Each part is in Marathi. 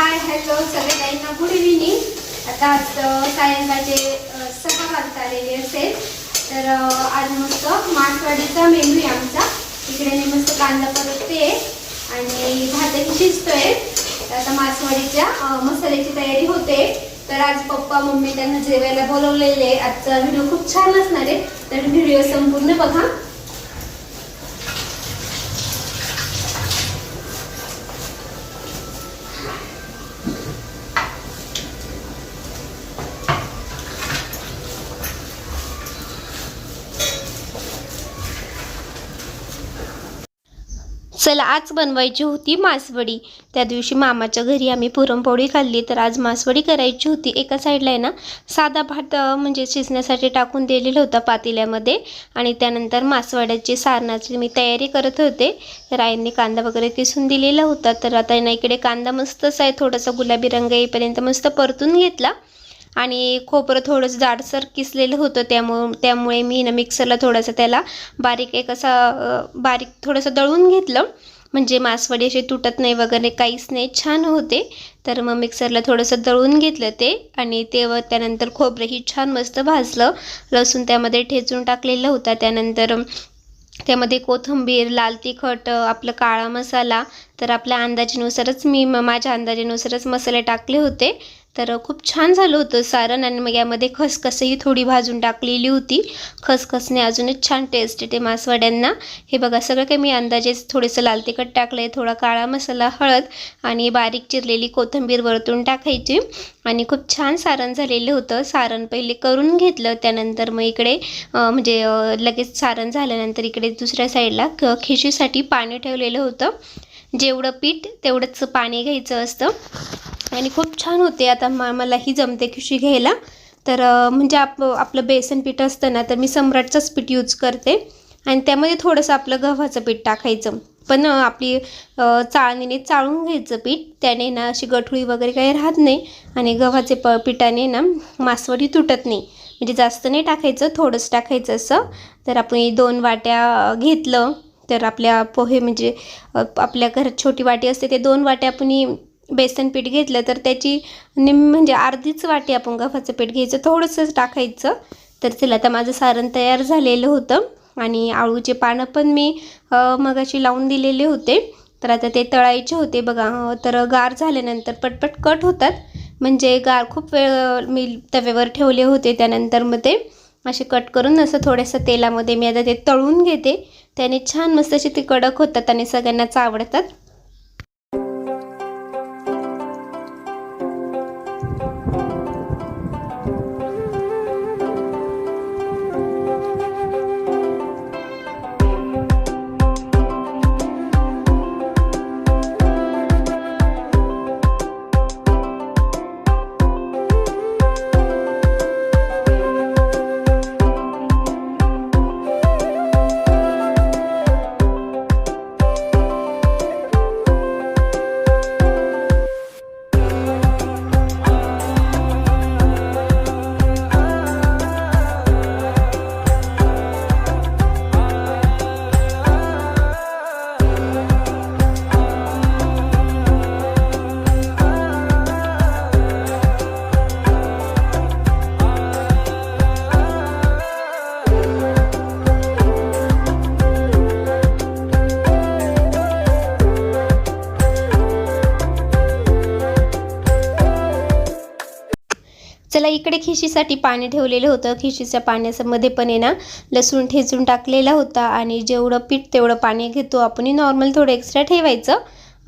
हाय हॅलो सगळे गुड इव्हिनिंग आता आज सायंकाळचे सहा वाजता आलेले असेल. तर आज मस्त मासवाडीचा मेनू आहे आमचा. इकडे मी मस्त कांदा परतते आणि भातही शिजतोय. तर आता मासवाडीच्या मसाल्याची तयारी होते. तर आज पप्पा मम्मी त्यांना जेवायला बोलवलेले आहे. आजचा व्हिडिओ खूप छान असणार आहे. तर व्हिडिओ संपूर्ण बघा. चला आज बनवायची होती मासवडी. त्या दिवशी मामाच्या घरी आम्ही पुरणपोळी खाल्ली. तर आज मासवडी करायची होती. एका साईडला आहे ना साधा भात म्हणजे शिजण्यासाठी टाकून दिलेला होता पातेल्यामध्ये. आणि त्यानंतर मासवड्याची सारणाची मी तयारी करत होते. तर आईंनी कांदा वगैरे किसून दिलेला होता. तर आता ना इकडे कांदा मस्तच आहे. थोडासा गुलाबी रंग येईपर्यंत मस्त परतून घेतला. आणि खोबरं थोडंसं जाडसर किसलेलं होतं त्यामुळं त्यामुळे मी ना मिक्सरला थोडंसं त्याला बारीक एक असा बारीक थोडंसं दळून घेतलं. म्हणजे मासवडी असे तुटत नाही वगैरे काहीच नाही छान होते. तर मग मिक्सरला थोडंसं दळून घेतलं ते आणि ते व त्यानंतर खोबरंही छान मस्त भाजलं. लसूण त्यामध्ये ठेचून टाकलेलं होता. त्यानंतर त्यामध्ये कोथिंबीर लाल तिखट आपलं काळा मसाला तर आपल्या अंदाजेनुसारच मी म- माझ्या अंदाजेनुसारच मसाले टाकले होते. तर खूप छान झालं होतं सारण आणि मग यामध्ये खसखसही थोडी भाजून टाकलेली होती. खसखसने अजूनच छान टेस्ट येते मासवड्यांना. हे बघा सगळं काही मी अंदाजेच थोडंसं लाल तिखट टाकलं आहे थोडा काळा मसाला हळद आणि बारीक चिरलेली कोथिंबीर वरतून टाकायची आणि खूप छान सारण झालेलं होतं. सारण पहिले करून घेतलं त्यानंतर मग इकडे म्हणजे लगेच सारण झाल्यानंतर इकडे दुसऱ्या साईडला क खिशीसाठी पाणी ठेवलेलं होतं. जेवढं पीठ तेवढंच पाणी घ्यायचं असतं. आणि खूप छान होते. आता मा मलाही जमते खिशी घ्यायला. तर म्हणजे आप आपलं बेसन पीठ असतं ना तर मी सम्राटचंच पीठ यूज करते. आणि त्यामध्ये थोडंसं आपलं गव्हाचं पीठ टाकायचं. पण आपली चाळणीने चाळून घ्यायचं पीठ. त्याने ना अशी गठुळी वगैरे काही राहत नाही. आणि गव्हाचे प पिठाने ना मासवडी तुटत नाही. म्हणजे जास्त नाही टाकायचं थोडंच टाकायचं असं. तर आपण दोन वाट्या घेतलं. तर आपल्या पोहे म्हणजे आपल्या घरात छोटी वाटी असते ते दोन वाट्या आपण बेसन पीठ घेतलं तर त्याची निम म्हणजे अर्धीच वाटी आपण गव्हाचं पीठ घ्यायचं थोडंसंच टाकायचं. तर चला आता माझं सारण तयार झालेलं होतं आणि आळूचे पानं पण मी मगाशी लावून दिलेले होते. तर आता ते तळायचे होते बघा तर गार झाल्यानंतर पटपट कट होतात. म्हणजे गार खूप वेळ मी तव्यावर ठेवले होते त्यानंतर मग ते असे कट करून असं थोडंसं तेलामध्ये मी आता ते तळून घेते. त्याने छान मस्त असे ते कडक होतात आणि सगळ्यांनाच आवडतात. इकडे खिशीसाठी पाणी ठेवलेलं होतं. खिशीच्या पाण्यामध्ये पण आहे ना लसूण ठेचून टाकलेला होता आणि जेवढं पीठ तेवढं पाणी घेतो आपण नॉर्मल थोडं एक्स्ट्रा ठेवायचं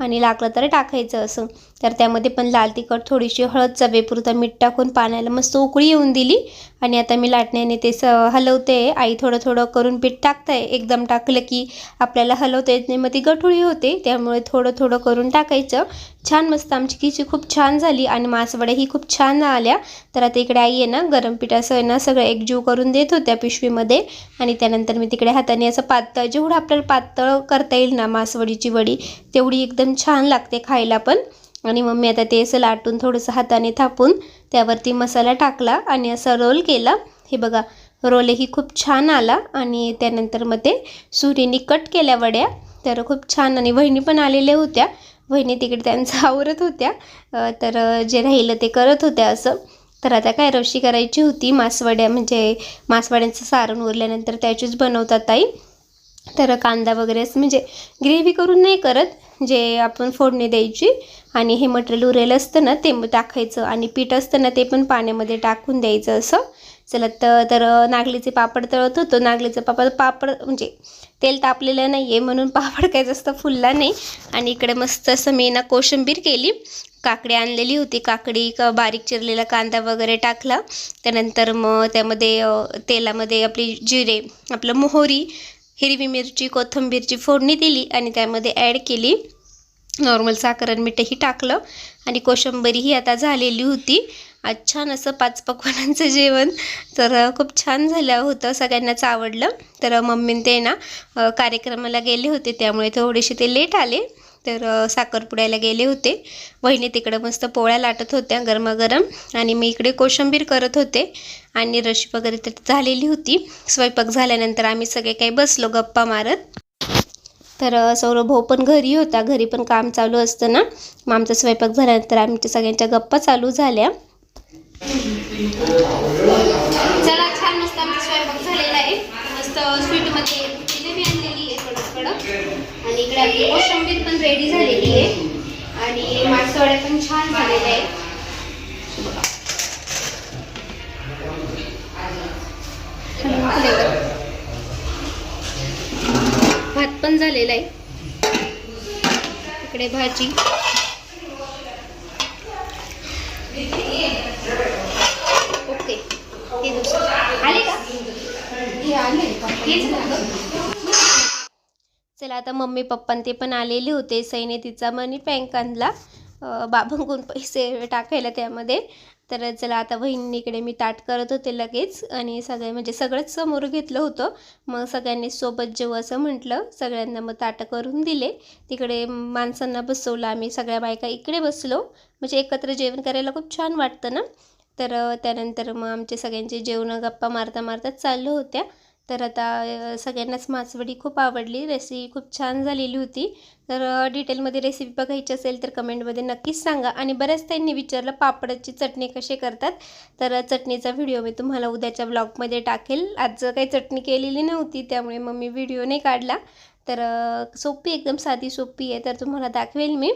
आणि लागलं तर टाकायचं असं. तर त्यामध्ये पण लाल तिखट थोडीशी हळद चवेपुरता मीठ टाकून पाण्याला मस्त उकळी येऊन दिली. आणि आता मी लाटण्याने ते स हलवते. आई थोडं थोडं करून पीठ टाकताय. एकदम टाकलं की आपल्याला हलवता येत नाही मग ती गठुळी होते. त्यामुळे थोडं थोडं करून टाकायचं. छान मस्त आमची खिची खूप छान झाली आणि मासवड्याही खूप छान आल्या. तर आता इकडे आई आहे ना गरम पीठ असं आहे ना सगळं एकजीव करून देत होत्या पिशवीमध्ये. आणि त्यानंतर मी तिकडे हाताने असं पातळ जेवढं आपल्याला पातळ करता येईल ना मासवडीची वडी तेवढी एकदम छान लागते खायला पण. आणि मग मी आता ते असं लाटून थोडंसं हाताने थापून त्यावरती मसाला टाकला आणि असं रोल केला. हे बघा रोलही खूप छान आला आणि त्यानंतर मग ते सुरीने कट केल्या वड्या. तर खूप छान आणि वहिनी पण आलेल्या होत्या. वहिनी तिकडे त्यांचं आवरत होत्या. तर जे राहिलं ते करत होत्या असं. तर आता काय रशी करायची होती मासवड्या म्हणजे मासवड्यांचं सारण उरल्यानंतर त्याचीच बनवतात ताई. तर कांदा वगैरे असं म्हणजे ग्रेव्ही करून नाही करत जे आपण फोडणी द्यायची आणि हे मटेरियल उरेलं असतं ना ते टाकायचं आणि पीठ असतं ना ते पण पाण्यामध्ये टाकून द्यायचं असं. चला तर तर नागलीचे पापड तळत होतो. नागलीचं पापड पापड म्हणजे तेल तापलेलं नाही आहे म्हणून पापड काय जास्त फुलला नाही. आणि इकडे मस्त असं मी ना कोशिंबीर केली. काकडी आणलेली होती. काकडी का बारीक चिरलेला कांदा वगैरे टाकला. त्यानंतर मग त्यामध्ये तेलामध्ये आपली जिरे आपलं मोहरी हिरवी मिरची कोथिंबीरची फोडणी दिली आणि त्यामध्ये ॲड केली नॉर्मल साखर आणि मीठही टाकलं. आणि कोशंबरीही आता झालेली होती. आज छान असं पाच पकवानांचं जेवण. तर खूप छान झालं होतं सगळ्यांनाच आवडलं. तर मम्मी ते ना कार्यक्रमाला गेले होते त्यामुळे थोडेसे ते लेट आले. तर साखरपुड्याला गेले होते. वहिनी तिकडं मस्त पोळ्या लाटत होत्या गरमागरम आणि मी इकडे कोशिंबीर करत होते आणि रशी वगैरे तर झालेली होती. स्वयंपाक झाल्यानंतर आम्ही सगळे काही बसलो गप्पा मारत. तर सौरभ भाऊ पण घरी होता. घरी पण काम चालू असतं ना मग आमचा स्वयंपाक झाल्यानंतर आमच्या सगळ्यांच्या गप्पा चालू झाल्या. चला छान मस्त आमचा स्वयंपाक झालेला आहे. मस्त स्वीटमध्ये जिलेबी आणलेली आहे कडक कडक आणि इकडे आपली कोशिंबीर पण रेडी झालेली आहे. आणि मासवड्या पण छान झालेल्या आहेत. भात पण झालेला आहे. इकडे भाजी. ओके. हे दुसरं. आले का? हेच चला आता मम्मी पप्पा ते पण आलेले होते. सईने तिचा मनी बँक आणला. अं, बाबांकडून पैसे टाकायला त्यामध्ये. तर चला आता बहिणीकडे मी ताट करत होते लगेच. आणि सगळे म्हणजे सगळंच समोर घेतलं होतं. मग सगळ्यांनी सोबत जेव्हा असं म्हटलं. सगळ्यांना मग ताटं करून दिले. तिकडे माणसांना बसवलं. आम्ही सगळ्या बायका इकडे बसलो. म्हणजे एकत्र जेवण करायला खूप छान वाटतं ना? तर त्यानंतर मग आमचे सगळ्यांचे जेवणं गप्पा मारता मारताच चाललं होत्या. तर आता सगळ्यांनाच मासवडी खूप आवडली. रेसिपी खूप छान झालेली होती. तर डिटेलमध्ये रेसिपी बघायची असेल तर कमेंटमध्ये नक्कीच सांगा. आणि बऱ्याच त्यांनी विचारलं पापडाची चटणी कशी करतात? तर चटणीचा व्हिडिओ मी तुम्हाला उद्याच्या ब्लॉगमध्ये टाकेल. आज काही चटणी केलेली नव्हती त्यामुळे मग मी व्हिडिओ नाही काढला. तर सोपी एकदम साधी सोपी आहे तर तुम्हाला दाखवेल मी.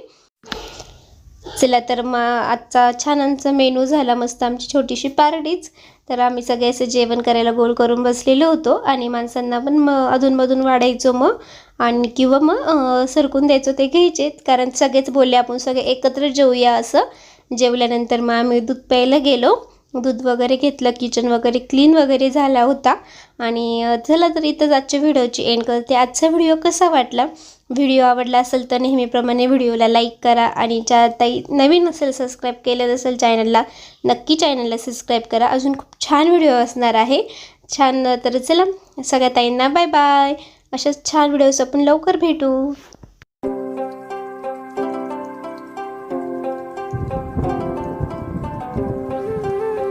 चला तर मग आजचा छान आमचा मेनू झाला. मस्त आमची छोटीशी पार्टीच. तर आम्ही सगळे असं जेवण करायला गोल करून बसलेलो होतो आणि माणसांना पण मग अधूनमधून वाढायचो मग आणि किंवा मग सरकून द्यायचो ते घ्यायचे. कारण सगळेच बोलले आपण सगळे एकत्र जेवूया असं. जेवल्यानंतर मग आम्ही दूध प्यायला गेलो. दूध वगैरे घेतलं किचन वगैरे क्लीन वगैरे झाला होता. आणि चला तर इथंच आजच्या व्हिडिओची एंड करते. आजचा व्हिडिओ कसा वाटला? व्हिडिओ आवडला असेल तर नेहमीप्रमाणे व्हिडिओला लाईक करा आणि ज्या ताई नवीन असेल सबस्क्राईब केलं नसेल चॅनलला नक्की चॅनलला सबस्क्राईब करा. अजून खूप छान व्हिडिओ असणार आहे. छान तर चला सगळ्या ताईंना बाय बाय अशाच छान व्हिडिओज आपण लवकर भेटू.